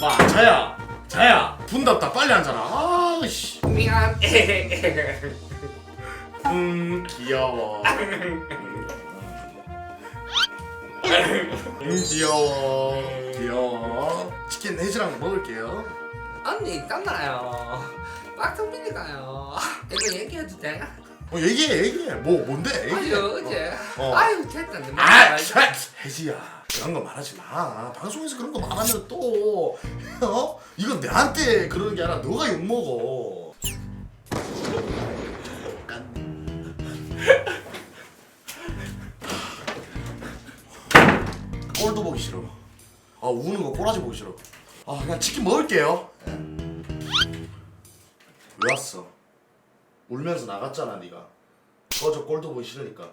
마 자야 자야 분답다 빨리 앉아라 아씨 미안. 음 귀여워 음 귀여워 귀여워 치킨 해지랑 먹을게요 언니 있잖아요. 빡성민이가요. 이거 얘기해도 돼? 어 얘기해 얘기해 뭐 뭔데 얘기해 아유 어제. 어. 아유 됐다. 내 아, 말. 차, 혜지야 그런 거 말하지 마. 방송에서 그런 거 말하면 또 어? 이건 내한테 그러는 게 아니라 너가 욕 먹어. 꼴도 보기 싫어. 아 우는 거 꼬라지 보기 싫어. 아 그냥 치킨 먹을게요. 예. 왜 왔어? 울면서 나갔잖아 네가. 꺼져 꼴도 보기 싫으니까.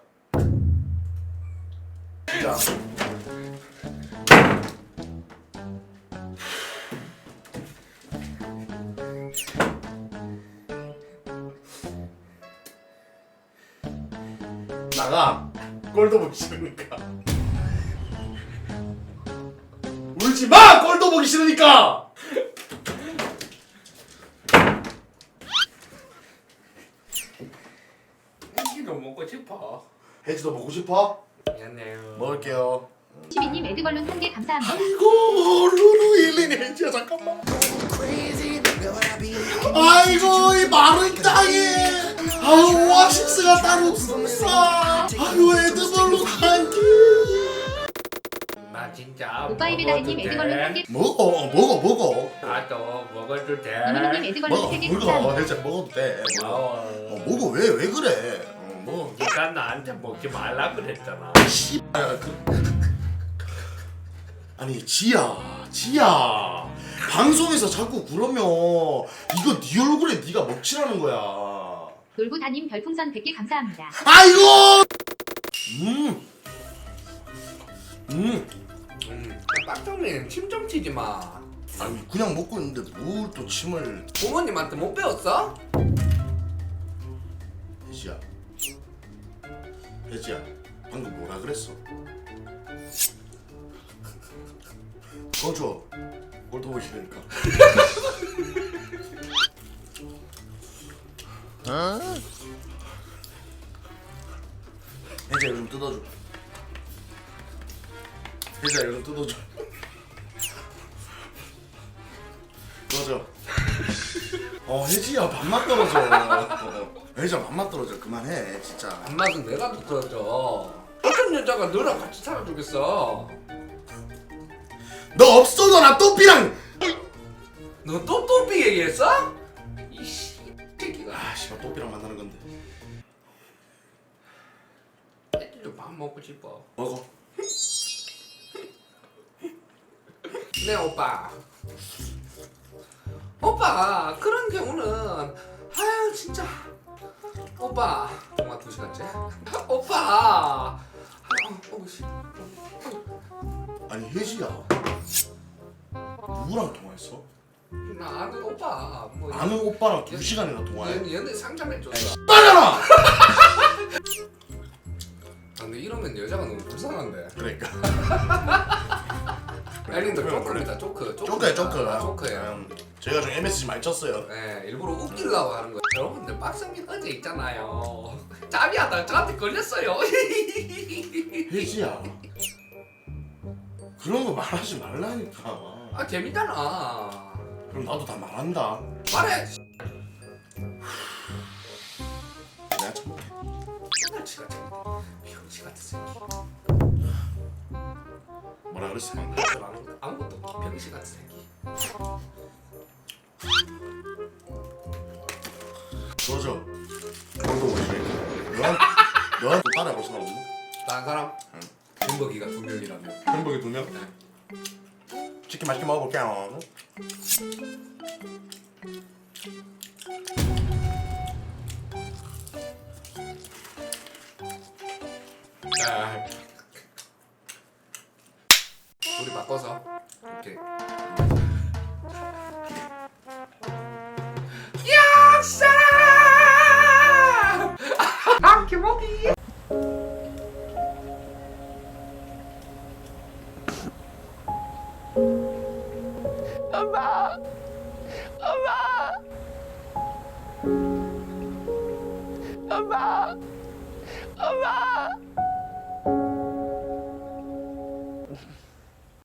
진짜 나가 꼴도 보기 싫으니까 울지 마 꼴도 보기 싫으니까 이거 먹고 싶어. 혜지도 먹고 싶어? 미안해요. 먹을게요 시비님 에드벌룬 한개 감사합니다. 아이고 루루 일리네 혜지야 잠깐만 아이고 이 마른 땅에 아유 오아시스가 따로 없습니다 아유 에드벌룬 한개 나 진짜 오빠 입에 다혜님 에드벌룬 한 개. 먹어 먹어 먹어 나도 먹어도 돼. 이민호님 에드벌룬 먹어 세개 먹어 감사합니다. 먹어도 돼 먹어. 어, 먹어 왜 왜 그래 어, 먹어 네가 나한테 먹지 말라 그랬잖아. 씨발 그... 아니 지야 지야 방송에서 자꾸 그러면 이거 네 얼굴에 네가 먹칠하는 거야 놀부다님 별풍선 100개 감사합니다. 아이고 음 음. 음. 빡성민 침좀 튀지 마. 아니 그냥 먹고 있는데 뭘 또 침을 부모님한테 못 배웠어? 혜지야 혜지야 방금 뭐라 그랬어? 보기 싫으니까. 혜지야 이거 좀 뜯어줘. 이거 좀 뜯어줘. 꺼져 어 혜지야 밥맛 떨어져. 어, 혜지야 밥맛 떨어져. 그만해 진짜. 밥맛은 내가 더 떨어져. 어떤 여자가 너랑 같이 살아주겠어? 너 없어도 나 또삐랑 너또 또삐 얘기했어? 이씨 새끼가. 아 씨발 또삐랑 만나는 건데 애들도 밥 먹고 싶어. 먹어 네 오빠. 오빠 그런 경우는 아유 진짜 오빠 정말 두 시간째. 오빠. 아유, 어우, 씨. 아니 혜지야 누구랑 통화했어? 나 아는 오빠 뭐 아는 오빠랑 두 시간이나 통화해? 연, 연애 상담해줬어. 아, 근데 이러면 여자가 너무 불쌍한데. 그러니까 엘린도 조크입니다. 조크. 쪼크야 쪼크 아, 조크예요. 음, 저희가 좀 MSG 많이 쳤어요 네, 일부러 웃기려고 하는 거예요. 여러분들 박성민 어제 있잖아요. 짭이하다 저한테 걸렸어요. 혜지야 그런 거 말하지 말라니까 아 재밌잖아. 그럼 나도 다 말한다 말해. 내가 참을게 병치 같은 병치 같은 새끼. 뭐라 그랬어 방금 아무- 아무것도 없기 병치 같은 새끼. 꼴도 보기 싫으니까 너한 너한 또 따라해볼 사람 없니? 다른 사람? 햄버기가 두 명이라며. 햄버거 두 명? 치킨 맛있게 먹어볼게요 아. 우리 바꿔서 이렇게. 약사! 아, 김호기. 엄마 엄마 엄마